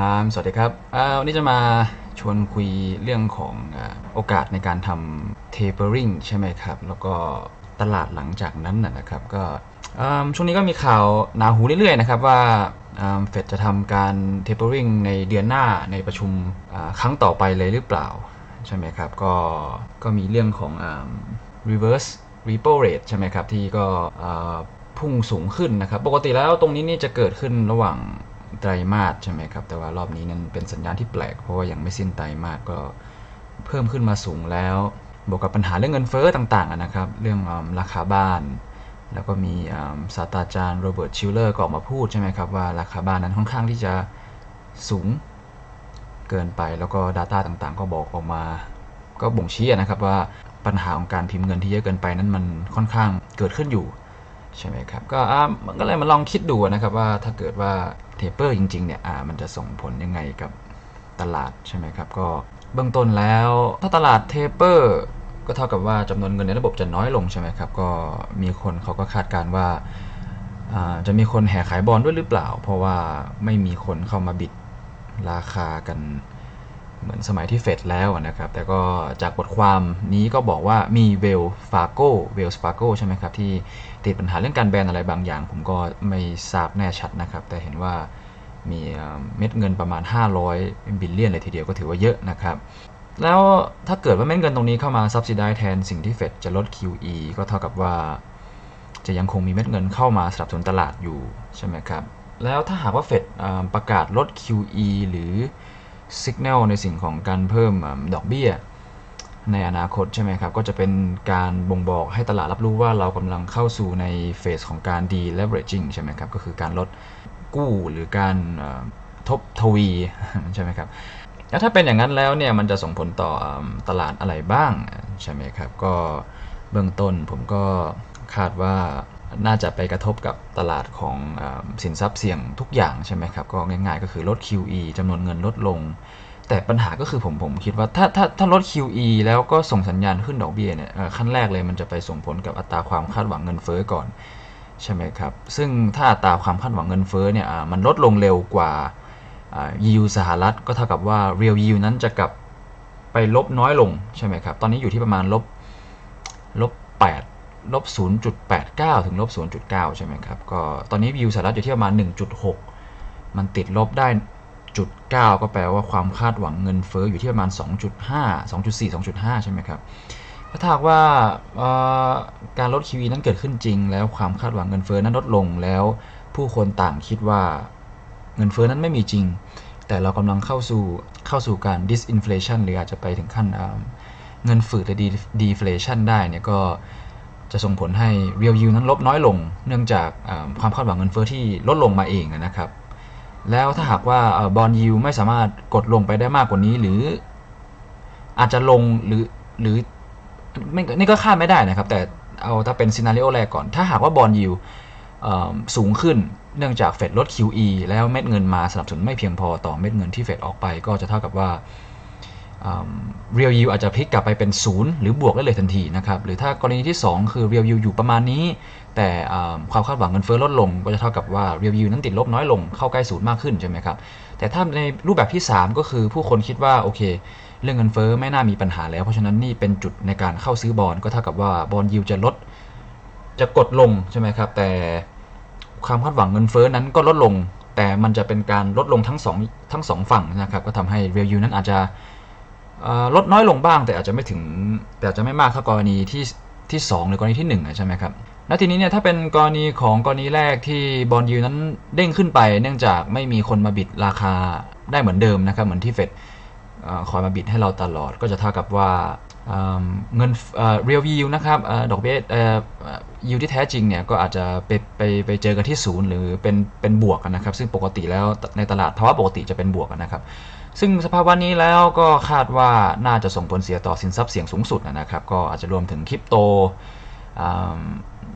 อ่าสวัสดีครับวันนี้จะมาชวนคุยเรื่องของอโอกาสในการทำ tapering ใช่ไหมครับ แล้วก็ตลาดหลังจากนั้นนะครับ ก็ช่วงนี้ก็มีข่าวหนาหูเรื่อยๆนะครับว่าเฟดจะทำการ tapering ในเดือนหน้าในประชุมครั้งต่อไปเลยหรือเปล่า ใช่ไหมครับ ก็ก็มีเรื่องของอ reverse repo rate ใช่ไหมครับ ที่ก็พุ่งสูงขึ้นนะครับ ปกติแล้วตรงนี้นี่จะเกิดขึ้นระหว่าง ไตรมาสใช่ไหมครับ แต่ว่ารอบนี้นั้นเป็นสัญญาณที่แปลก เพราะว่ายังไม่สิ้นไตรมาสก็เพิ่มขึ้นมาสูงแล้ว บวกกับปัญหาเรื่องเงินเฟ้อต่างๆนะครับ เรื่องอราคาบ้าน แล้วก็มีศาสตราจารย์โรเบิร์ตชิลเลอร์ก็ออกมาพูดใช่ไหมครับว่าราคาบ้านนั้นค่อนข้างที่จะสูงเกินไป แล้วก็ Data ต่างๆ ก็บอกออกมา ก็บ่งชี้นะครับว่าปัญหาของการพิมพ์เงินที่เยอะเกินไปนั้นมันค่อนข้างเกิดขึ้นอยู่ใช่ไหมครับก็มันก็เลยมาลองคิดดูนะครับว่าถ้าเกิดว่า เทเปอร์จริงๆเนี่ยมันจะส่งผลยังไงกับตลาดใช่ไหมครับก็เบื้องต้นแล้วถ้าตลาดเทเปอร์ก็เท่ากับว่าจำนวนเงินในระบบจะน้อยลงใช่ไหมครับก็มีคนเขาก็คาดการณ์ว่าจะมีคนแห่ขายบอลด้วยหรือเปล่า เพราะว่าไม่มีคนเข้ามาบิดราคากัน เหมือนสมัยที่เฟดแล้วนะครับ แต่ก็จากบทความนี้ก็บอกว่ามีเวลฟาโก้เวลสปาโก้ใช่ไหมครับ ที่ติดปัญหาเรื่องการแบนอะไรบางอย่าง ผมก็ไม่ทราบแน่ชัดนะครับ แต่เห็นว่ามีเม็ดเงินประมาณ 500 บิลเลียนเลยทีเดียวก็ถือว่าเยอะนะครับ แล้วถ้าเกิดว่าเม็ดเงินตรงนี้เข้ามาซับซิได้แทนสิ่งที่เฟดจะลด QE ก็เท่ากับว่า จะยังคงมีเม็ดเงินเข้ามาสนับสนุนตลาดอยู่ใช่ไหมครับ แล้วถ้าหากว่าเฟดประกาศลด QE หรือ Signal ในสิ่งของการเพิ่มดอกเบี้ย ในอนาคตใช่ไหมครับ ก็จะเป็นการบ่งบอกให้ตลาดรับรู้ว่าเรากำลังเข้าสู่ในเฟสของการ deleveraging ใช่ไหมครับ ก็คือการลดกู้หรือการทบทวีใช่ไหมครับแล้วถ้าเป็นอย่างนั้นแล้วเนี่ยมันจะส่งผลต่อตลาดอะไรบ้างใช่ไหมครับ ก็เบื้องต้นผมก็คาดว่า น่าจะไปกระทบกับตลาดของอสินทรัพย์เสี่ยงทุกอย่างใช่ไหมครับ ก็ง่ายๆ ก็คือลด QE จำนวนเงินลดลง แต่ปัญหาก็คือผมผมคิดว่าถ้าถ้าถ้าลด QE แล้วก็ส่งสัญญาณขึ้นดอกเบี้ยเนี่ยขั้นแรกเลยมันจะไปส่งผลกับอัตราความคาดหวังเงินเฟ้อก่อนใช่ไหมครับ ซึ่งถ้าอัตราความคาดหวังเงินเฟ้อเนี่ยมันลดลงเร็วกว่า yield สหรัฐก็เท่ากับว่า real yield นั้นจะกลับไปลบน้อยลงใช่ไหมครับ ตอนนี้อยู่ที่ประมาณลบลบ8 ลบ0.89 ถึงลบ0.9 ใช่ไหมครับ ก็ตอนนี้วิวสหรัฐอยู่ที่ประมาณ 1.6 มันติดลบได้จุด9ก็แปลว่าความคาดหวังเงินเฟ้ออยู่ที่ประมาณ 2.5 2.4 2.5 ใช่ไหมครับ ถ้าถากว่าการลด QE นั้นเกิดขึ้นจริง แล้วความคาดหวังเงินเฟ้อนั้นลดลงแล้วผู้คนต่างคิดว่าเงินเฟ้อนั้นไม่มีจริง แต่เรากำลังเข้าสู่เข้าสู่การ disinflation หรืออาจจะไปถึงขั้นเงินฝืดหรือ deflation ได้เนี่ยก็ จะส่งผลให้ real yield นั้นลบน้อยลง เนื่องจากความคาดหวังเงินเฟ้อที่ลดลงมาเองนะครับ แล้วถ้าหากว่าบอลยูไม่สามารถกดลงไปได้มากกว่านี้ หรืออาจจะลงหรือหรือนี่ก็คาดไม่ได้นะครับ แต่เอาถ้าเป็นซีนารีโอแรกก่อน ถ้าหากว่าบอลยูสูงขึ้นเนื่องจากเฟดลด QE แล้วเม็ดเงินมาสนับสนุนไม่เพียงพอต่อเม็ดเงินที่เฟดออกไป ก็จะเท่ากับว่า real yield อาจจะพลิกกลับไปเป็นศูนย์หรือบวกได้เลยทันทีนะครับหรือถ้ากรณีที่ 2 คือ real yield อยู่ประมาณนี้ แต่ความคาดหวังเงินเฟ้อลดลง ก็จะเท่ากับว่า real yield นั้นติดลบน้อยลงเข้าใกล้ศูนย์มากขึ้นใช่ไหมครับแต่ถ้าในรูปแบบที่ 3 ก็คือผู้คนคิดว่าโอเค เรื่องเงินเฟ้อไม่น่ามีปัญหาแล้ว เพราะฉะนั้นนี่เป็นจุดในการเข้าซื้อบอลก็เท่ากับว่าบอลยิวจะลดจะกดลงใช่ไหมครับแต่ความคาดหวังเงินเฟ้อนั้นก็ลดลง แต่มันจะเป็นการลดลงทั้ง2ทั้ง2ฝั่งนะครับก็ทำให้ real yield นั้นอาจจะ ลดน้อยลงบ้างแต่อาจจะไม่ถึงแต่อาจจะไม่มากเท่ากรณีที่ที่ 2 หรือกรณีที่1ใช่ไหมครับและทีนี้เนี่ยถ้าเป็นกรณีของกรณีแรกที่บอลยูนั้นเด้งขึ้นไป เนื่องจากไม่มีคนมาบิดราคาได้เหมือนเดิมนะครับเหมือนที่เฟดคอยมาบิดให้เราตลอด ก็จะเท่ากับว่าเงินเรียลยิวนะครับดอกเบี้ยยิวที่แท้จริงเนี่ยก็อาจจะไปไปไปเจอกันที่ศูนย์หรือเป็นเป็นบวกกันนะครับ ซึ่งปกติแล้วในตลาดภาวะปกติจะเป็นบวกกันนะครับ ซึ่งสภาวะนี้แล้วก็คาดว่าน่าจะส่งผลเสียต่อสินทรัพย์เสี่ยงสูงสุดนะครับ ก็อาจจะรวมถึงคริปโต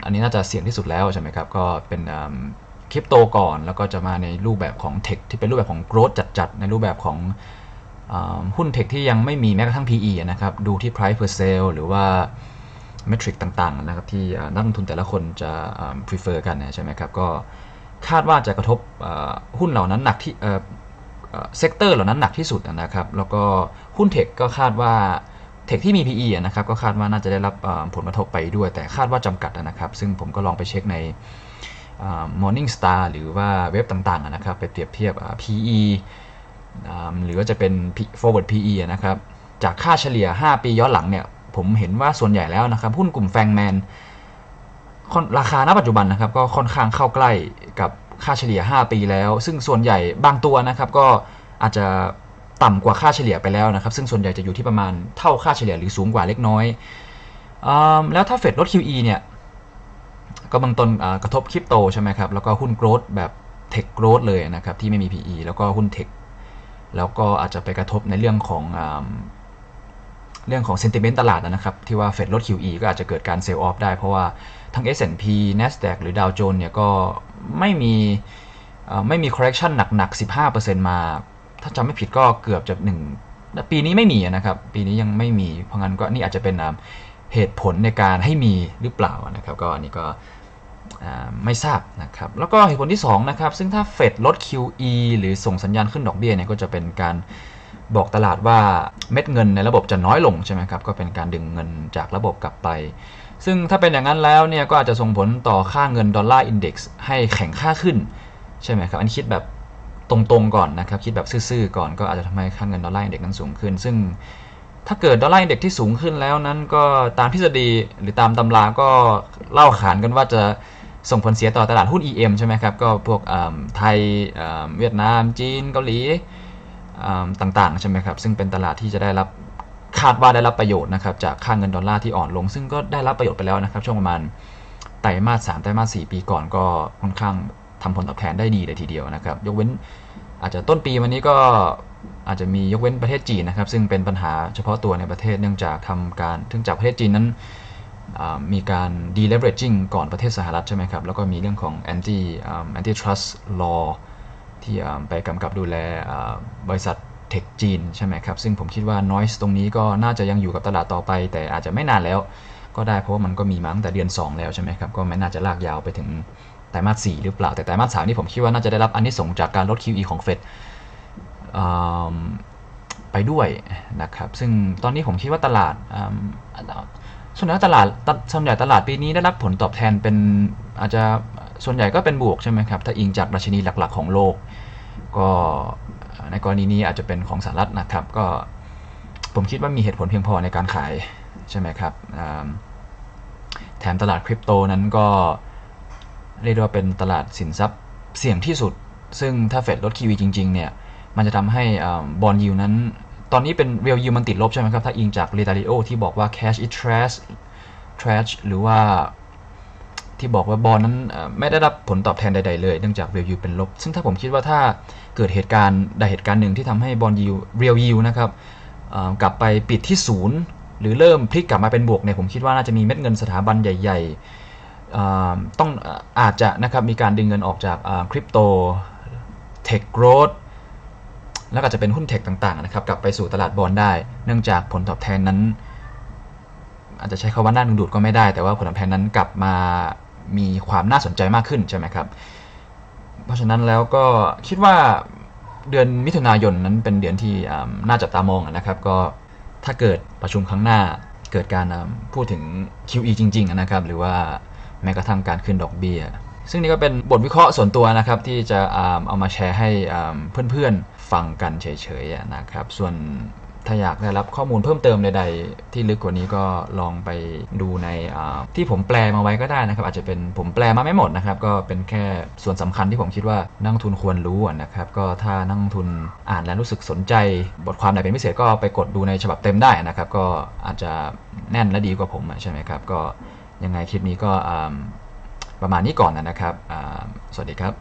อันนี้น่าจะเสี่ยงที่สุดแล้วใช่ไหมครับ ก็เป็นคริปโตก่อนแล้วก็จะมาในรูปแบบของเทคที่เป็นรูปแบบของโกรดจัดๆ ในรูปแบบของหุ้นเทคที่ยังไม่มีแม้กระทั่ง PE นะครับ ดูที่ price per sale หรือว่าเมทริกต่างๆนะครับที่นักลงทุนแต่ละคนจะ prefer กันใช่ไหมครับ ก็คาดว่าจะกระทบหุ้นเหล่านั้นหนักที่ เซกเตอร์เหล่านั้นหนักที่สุดนะครับ แล้วก็หุ้นเทคก็คาดว่าเทคที่มี PE อะนะครับก็คาดว่าน่าจะได้รับผลกระทบไปด้วย แต่คาดว่าจำกัดนะครับ ซึ่งผมก็ลองไปเช็คในอ่า Morning Star หรือว่าเว็บต่างๆนะครับ ไปเปรียบเทียบ PE อ่าหรือว่าจะเป็น forward PE อะนะครับ จากค่าเฉลี่ย 5 ปีย้อนหลังเนี่ย ผมเห็นว่าส่วนใหญ่แล้วนะครับ หุ้นกลุ่มแฟงแมนราคาณปัจจุบันนะครับ ก็ค่อนข้างเข้าใกล้กับ ค่าเฉลี่ย 5 ปีแล้ว ซึ่งส่วนใหญ่บางตัวนะครับก็อาจจะต่ำกว่าค่าเฉลี่ยไปแล้วนะครับ ซึ่งส่วนใหญ่จะอยู่ที่ประมาณเท่าค่าเฉลี่ยหรือสูงกว่าเล็กน้อยอแล้วถ้าเฟดลด QE เนี่ยก็บางตนกระทบคริปโตใช่ไหมครับ แล้วก็หุ้นโกรดแบบเทคโกรดเลยนะครับที่ไม่มี PE แล้วก็หุ้นเทคแล้วก็อาจจะไปกระทบในเรื่องของเรื่องของ sentiment ตลาดนะครับ ที่ว่าเฟดลด QE ก็อาจจะเกิดการ sell off ได้ เพราะว่าทั้ง S&P NASDAQ หรือ Dow Jones เนี่ยก็ ไม่มีไม่มี correction หนักๆ 15%มา ถ้าจำไม่ผิดก็เกือบจะหนึ่งปีนี้ไม่มีนะครับ ปีนี้ยังไม่มี เพราะงั้นก็นี่อาจจะเป็นเหตุผลในการให้มีหรือเปล่านะครับ ก็อันนี้ก็ไม่ทราบนะครับ แล้วก็เหตุผลที่2นะครับ ซึ่งถ้าเฟดลด QE หรือส่งสัญญาณขึ้นดอกเบี้ยเนี่ยก็จะเป็นการบอกตลาดว่าเม็ดเงินในระบบจะน้อยลงใช่ไหมครับ ก็เป็นการดึงเงินจากระบบกลับไป ซึ่งถ้าเป็นอย่างนั้นแล้วเนี่ยก็อาจจะส่งผลต่อค่าเงินดอลลาร์อินเด็กซ์ให้แข็งค่าขึ้น ใช่ไหมครับ อันนี้คิดแบบตรงๆก่อนนะครับ คิดแบบซื่อๆก่อนก็อาจจะทำให้ค่าเงินดอลลาร์อินเด็กซ์นั้นสูงขึ้น ซึ่งถ้าเกิดดอลลาร์อินเด็กซ์ที่สูงขึ้นแล้วนั้นก็ตามทฤษฎีหรือตามตำราก็เล่าขานกันว่าจะส่งผลเสียต่อตลาดหุ้น EM ใช่ไหมครับ ก็พวกไทยเวียดนาม จีน เกาหลีต่างๆ ใช่ไหมครับ ซึ่งเป็นตลาดที่จะได้รับ คาดว่าได้รับประโยชน์นะครับจากค่าเงินดอลลาร์ที่อ่อนลง ซึ่งก็ได้รับประโยชน์ไปแล้วนะครับช่วงประมาณไตรมาส3ไตรมาส4ปีก่อนก็ค่อนข้างทำผลตอบแทนได้ดีเลยทีเดียวนะครับ ยกเว้นอาจจะต้นปีวันนี้ก็อาจจะมียกเว้นประเทศจีนนะครับ ซึ่งเป็นปัญหาเฉพาะตัวในประเทศเนื่องจากทำการเนื่องจากประเทศจีนนั้นมีการ deleveraging ก่อนประเทศสหรัฐใช่ไหมครับ แล้วก็มีเรื่องของ anti อ่า antitrust law ที่ไปกำกับดูแลบริษัท เทคจีนใช่ไหมครับ ซึ่งผมคิดว่า noise ตรงนี้ก็น่าจะยังอยู่กับตลาดต่อไป แต่อาจจะไม่นานแล้ว ก็ได้เพราะว่ามันก็มีมาตั้งแต่เดือน 2 แล้วใช่ไหมครับ ก็ไม่น่าจะลากยาวไปถึงไตรมาส 4 หรือเปล่า แต่ไตรมาส 3 นี่ผมคิดว่าน่าจะได้รับอันนี้ส่งจากการลด QE ของเฟดไปด้วยนะครับ ซึ่งตอนนี้ผมคิดว่าตลาดส่วนใหญ่ตลาดส่วนใหญ่ตลาดปีนี้ได้รับผลตอบแทนเป็นอาจจะส่วนใหญ่ก็เป็นบวกใช่ไหมครับ ถ้าอิงจากดัชนีหลักๆของโลก ก็ ในกรณีนี้อาจจะเป็นของสหรัฐนะครับ ก็ผมคิดว่ามีเหตุผลเพียงพอในการขายใช่ไหมครับแถมตลาดคริปโตนั้นก็เรียกว่าเป็นตลาดสินทรัพย์เสี่ยงที่สุด ซึ่งถ้าเฟดลด QE จริงๆเนี่ยมันจะทำให้บอลยูนั้น ตอนนี้เป็น real yield มันติดลบใช่ไหมครับ ถ้าอิงจาก r e t a l i o ที่บอกว่า cash is trash trash หรือว่า ที่บอกว่าบอลนั้นไม่ได้รับผลตอบแทนใด ๆ เลยเนื่องจาก real yield เป็นลบ ซึ่งถ้าผมคิดว่าถ้าเกิดเหตุการณ์ใดเหตุการณ์หนึ่งที่ทำให้บอลยู real yield นะครับกลับไปปิดที่ศูนย์หรือเริ่มพลิกกลับมาเป็นบวกเนี่ยผมคิดว่าน่าจะมีเม็ดเงินสถาบันใหญ่ๆต้องอาอาจจะนะครับมีการดึงเงินออกจากคริปโตเทคโกรดแล้วก็จะเป็นหุ้นเทคต่างๆนะครับกลับไปสู่ตลาดบอลได้ เนื่องจากผลตอบแทนนั้น อาจจะใช้คำว่าน่าดึงดูดก็ไม่ได้ แต่ว่าผลตอบแทนนั้นกลับมามีความน่าสนใจมากขึ้นใช่ไหมครับ เพราะฉะนั้นแล้วก็คิดว่าเดือนมิถุนายนนั้นเป็นเดือนที่น่าจับตามองนะครับ ก็ถ้าเกิดประชุมครั้งหน้าเกิดการพูดถึง QE จริงๆนะครับ หรือว่าแม้กระทั่งการขึ้นดอกเบี้ย ซึ่งนี่ก็เป็นบทวิเคราะห์ส่วนตัวนะครับ ที่จะเอามาแชร์ให้เพื่อนๆฟังกันเฉยๆนะครับ ส่วน ถ้าอยากได้รับข้อมูลเพิ่มเติมใดๆที่ลึกกว่านี้ก็ลองไปดูในที่ผมแปลมาไว้ก็ได้นะครับ อาจจะเป็นผมแปลมาไม่หมดนะครับ ก็เป็นแค่ส่วนสำคัญที่ผมคิดว่านักลงทุนควรรู้นะครับ ก็ถ้านักลงทุนอ่านแล้วรู้สึกสนใจ บทความไหนเป็นพิเศษก็ไปกดดูในฉบับเต็มได้นะครับ ก็อาจจะแน่นและดีกว่าผมอะใช่ไหมครับ ก็ยังไงคลิปนี้ก็ประมาณนี้ก่อนนะครับ สวัสดีครับ